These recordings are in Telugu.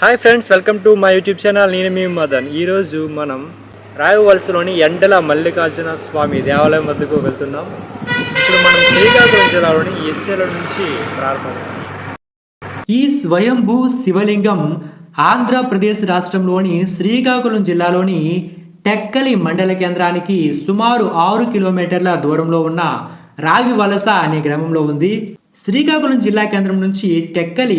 Hi friends welcome to my YouTube channel నేను మీ మదన్. ఈరోజు మనం రాయవలసలోని ఎండల మల్లికార్జున స్వామి దేవాలయం వద్దకు వెళ్తున్నాం. ఇప్పుడు మనం శ్రీకాకుళం జిల్లాలోని ఎంచెల నుంచి ప్రారంభం. ఈ స్వయంభూ శివలింగం ఆంధ్రప్రదేశ్ రాష్ట్రంలోని శ్రీకాకుళం జిల్లాలోని టెక్కలి మండల కేంద్రానికి సుమారు ఆరు కిలోమీటర్ల దూరంలో ఉన్న రావి వలస అనే గ్రామంలో ఉంది. శ్రీకాకుళం జిల్లా కేంద్రం నుంచి టెక్కలి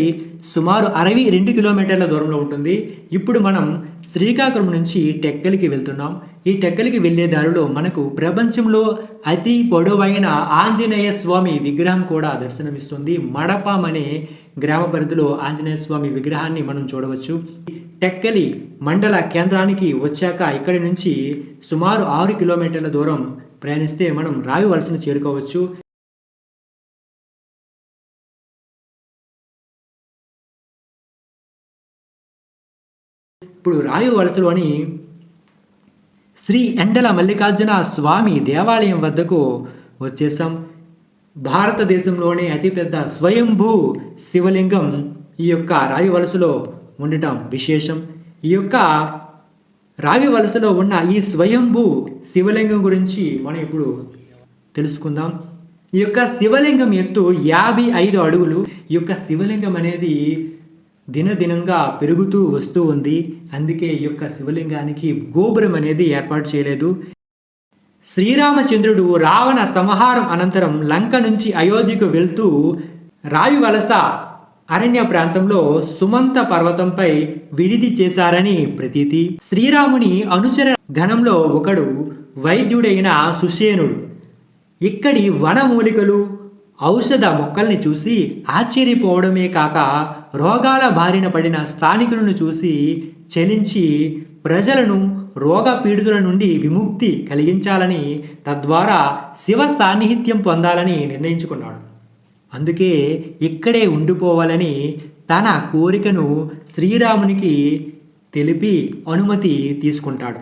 సుమారు అరవై రెండు కిలోమీటర్ల దూరంలో ఉంటుంది. ఇప్పుడు మనం శ్రీకాకుళం నుంచి టెక్కలికి వెళ్తున్నాం. ఈ టెక్కలికి వెళ్ళే దారిలో మనకు ప్రపంచంలో అతి పొడవైన ఆంజనేయ స్వామి విగ్రహం కూడా దర్శనమిస్తుంది. మడపం అనే గ్రామ పరిధిలో ఆంజనేయ స్వామి విగ్రహాన్ని మనం చూడవచ్చు. టెక్కలి మండల కేంద్రానికి వచ్చాక ఇక్కడి నుంచి సుమారు ఆరు కిలోమీటర్ల దూరం ప్రయాణిస్తే మనం రావి వలసను చేరుకోవచ్చు. ఇప్పుడు రాయు వలసలోని శ్రీ ఎండల మల్లికార్జున స్వామి దేవాలయం వద్దకు వచ్చేసాం భారతదేశంలోనే అతిపెద్ద స్వయంభూ శివలింగం ఈ యొక్క రావి వలసలో ఉండటం విశేషం. ఈ యొక్క రావి వలసలో ఉన్న ఈ స్వయంభూ శివలింగం గురించి మనం ఇప్పుడు తెలుసుకుందాం. ఈ యొక్క శివలింగం ఎత్తు యాభై ఐదు అడుగులు. ఈ యొక్క శివలింగం అనేది దినదినంగా పెరుగుతూ వస్తూ ఉంది. అందుకే ఈ యొక్క శివలింగానికి గోపురం అనేది ఏర్పాటు చేయలేదు. శ్రీరామచంద్రుడు రావణ సంహారం అనంతరం లంక నుంచి అయోధ్యకు వెళ్తూ రాయువలస వలస అరణ్య ప్రాంతంలో సుమంత పర్వతంపై విడిది చేశారని ప్రతీతి. శ్రీరాముని అనుచర గణంలో ఒకడు వైద్యుడైన సుషేనుడు ఇక్కడి వనమూలికలు ఔషధ మొక్కల్ని చూసి ఆశ్చర్యపోవడమే కాక రోగాల బారిన పడిన స్థానికులను చూసి చలించి ప్రజలను రోగ పీడితుల నుండి విముక్తి కలిగించాలని తద్వారా శివ సాన్నిహిత్యం పొందాలని నిర్ణయించుకున్నాడు. అందుకే ఇక్కడే ఉండిపోవాలని తన కోరికను శ్రీరామునికి తెలిపి అనుమతి తీసుకుంటాడు.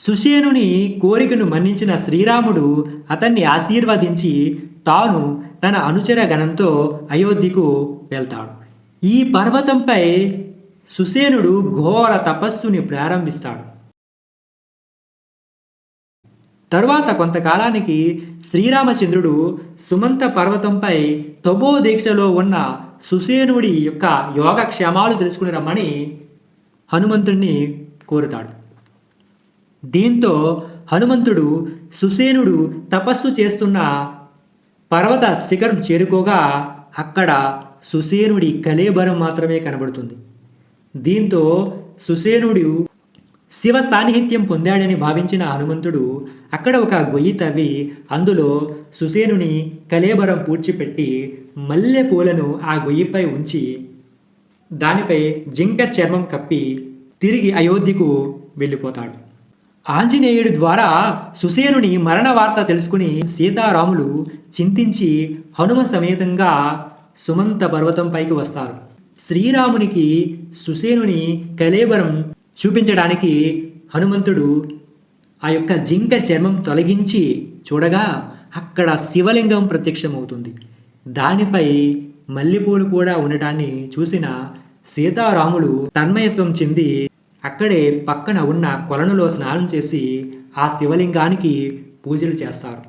సుషేనుని కోరికను మన్నించిన శ్రీరాముడు అతన్ని ఆశీర్వదించి తాను తన అనుచర గణంతో అయోధ్యకు వెళ్తాడు. ఈ పర్వతంపై సుసేనుడు ఘోర తపస్సుని ప్రారంభిస్తాడు. తరువాత కొంతకాలానికి శ్రీరామచంద్రుడు సుమంత పర్వతంపై తొబో దీక్షలో ఉన్న సుసేనుడి యొక్క యోగక్షేమాలు తెలుసుకుని రమ్మని హనుమంతుడిని కోరుతాడు. దీంతో హనుమంతుడు సుసేనుడు తపస్సు చేస్తున్న పర్వత శిఖరం చేరుకోగా అక్కడ సుసేనుడి కలేబరం మాత్రమే కనబడుతుంది. దీంతో సుసేనుడు శివ సాన్నిహిత్యం పొందాడని భావించిన హనుమంతుడు అక్కడ ఒక గొయ్యి తవ్వి అందులో సుసేనుని కలేబరం పూడ్చిపెట్టి మల్లె పూలను ఆ గొయ్యిపై ఉంచి దానిపై జింక చర్మం కప్పి తిరిగి అయోధ్యకు వెళ్ళిపోతాడు. ఆంజనేయుడి ద్వారా సుసేనుని మరణ వార్త తెలుసుకుని సీతారాములు చింతించి హనుమ సమేతంగా సుమంత పర్వతంపైకి వస్తారు. శ్రీరామునికి సుసేనుని కలేబరం చూపించడానికి హనుమంతుడు ఆ యొక్క జింక చర్మం తొలగించి చూడగా అక్కడ శివలింగం ప్రత్యక్షమవుతుంది. దానిపై మల్లెపూలు కూడా ఉండటాన్ని చూసిన సీతారాములు తన్మయత్వం చెంది అక్కడే పక్కన ఉన్న కొలనులో స్నానం చేసి ఆ శివలింగానికి పూజలు చేస్తారు.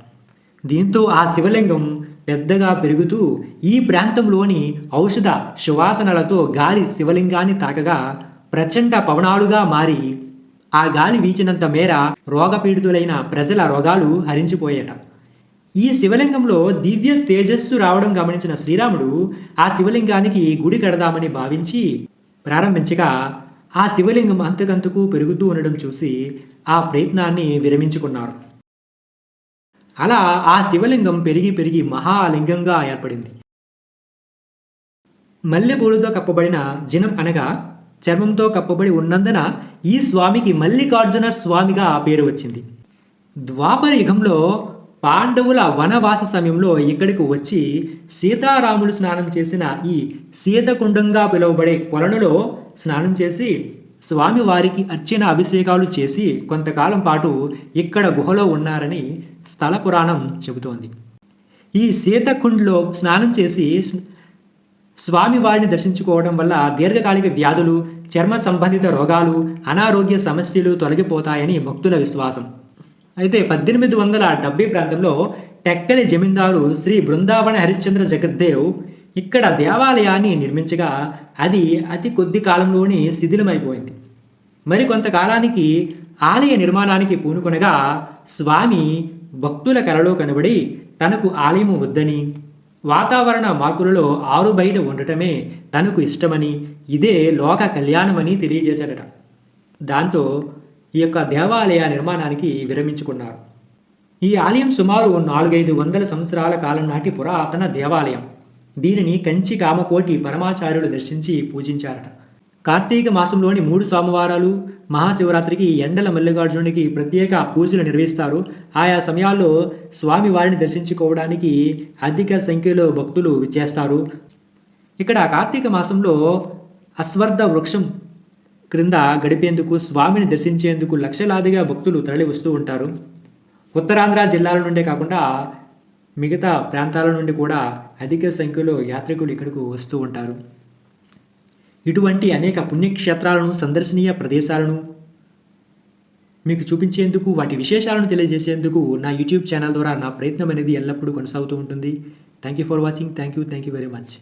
దీంతో ఆ శివలింగం పెద్దగా పెరుగుతూ ఈ ప్రాంతంలోని ఔషధ సువాసనలతో గాలి శివలింగాన్ని తాకగా ప్రచండ పవనాలుగా మారి ఆ గాలి వీచినంత మేర రోగపీడితులైన ప్రజల రోగాలు హరించిపోయేట. ఈ శివలింగంలో దివ్య తేజస్సు రావడం గమనించిన శ్రీరాముడు ఆ శివలింగానికి గుడి కడదామని భావించి ప్రారంభించగా ఆ శివలింగం అంతకంతకు పెరుగుతూ ఉండడం చూసి ఆ ప్రయత్నాన్ని విరమించుకున్నారు. అలా ఆ శివలింగం పెరిగి పెరిగి మహాలింగంగా ఏర్పడింది. మల్లెపూలతో కప్పబడిన జనం అనగా చర్మంతో కప్పబడి ఉన్నందున ఈ స్వామికి మల్లికార్జున స్వామిగా పేరు వచ్చింది. ద్వాపర యుగంలో పాండవుల వనవాస సమయంలో ఇక్కడికి వచ్చి సీతారాములు స్నానం చేసిన ఈ సీతకుండంగా పిలువబడే కొలనులో స్నానం చేసి స్వామివారికి అర్చన అభిషేకాలు చేసి కొంతకాలం పాటు ఇక్కడ గుహలో ఉన్నారని స్థల పురాణం చెబుతోంది. ఈ సీతకుండ్లో స్నానం చేసి స్వామివారిని దర్శించుకోవడం వల్ల దీర్ఘకాలిక వ్యాధులు చర్మ సంబంధిత రోగాలు అనారోగ్య సమస్యలు తొలగిపోతాయని భక్తుల విశ్వాసం. అయితే పద్దెనిమిది వందల డెబ్బై ప్రాంతంలో టెక్కలి జమీందారు శ్రీ బృందావన హరిశ్చంద్ర జగద్దేవ్ ఇక్కడ దేవాలయాన్ని నిర్మించగా అది అతి కొద్ది కాలంలోనే శిథిలమైపోయింది. మరి కొంతకాలానికి ఆలయ నిర్మాణానికి పూనుకొనగా స్వామి భక్తుల కలలో కనబడి తనకు ఆలయము వద్దని వాతావరణ మార్పులలో ఆరు బయట ఉండటమే తనకు ఇష్టమని ఇదే లోక కళ్యాణమని తెలియజేశాడట. దాంతో ఈ యొక్క దేవాలయ నిర్మాణానికి విరమించుకున్నారు. ఈ ఆలయం సుమారు నాలుగైదు వందల సంవత్సరాల కాలం నాటి పురాతన దేవాలయం. దీనిని కంచి కామకోటి పరమాచార్యులు దర్శించి పూజించారట. కార్తీక మాసంలోని మూడు సోమవారాలు మహాశివరాత్రికి ఎండల మల్లికార్జునుడికి ప్రత్యేక పూజలు నిర్వహిస్తారు. ఆయా సమయాల్లో స్వామివారిని దర్శించుకోవడానికి అధిక సంఖ్యలో భక్తులు విచ్చేస్తారు. ఇక్కడ కార్తీక మాసంలో అశ్వర్ధ వృక్షం క్రింద గడిపేందుకు స్వామిని దర్శించేందుకు లక్షలాదిగా భక్తులు తరలి వస్తూ ఉంటారు. ఉత్తరాంధ్ర జిల్లాల నుండే కాకుండా మిగతా ప్రాంతాల నుండి కూడా అధిక సంఖ్యలో యాత్రికులు ఇక్కడకు వస్తూ ఉంటారు. ఇటువంటి అనేక పుణ్యక్షేత్రాలను సందర్శనీయ ప్రదేశాలను మీకు చూపించేందుకు వాటి విశేషాలను తెలియజేసేందుకు నా యూట్యూబ్ ఛానల్ ద్వారా నా ప్రయత్నం అనేది ఎల్లప్పుడూ కొనసాగుతూ ఉంటుంది. Thank you for watching thank you thank you very much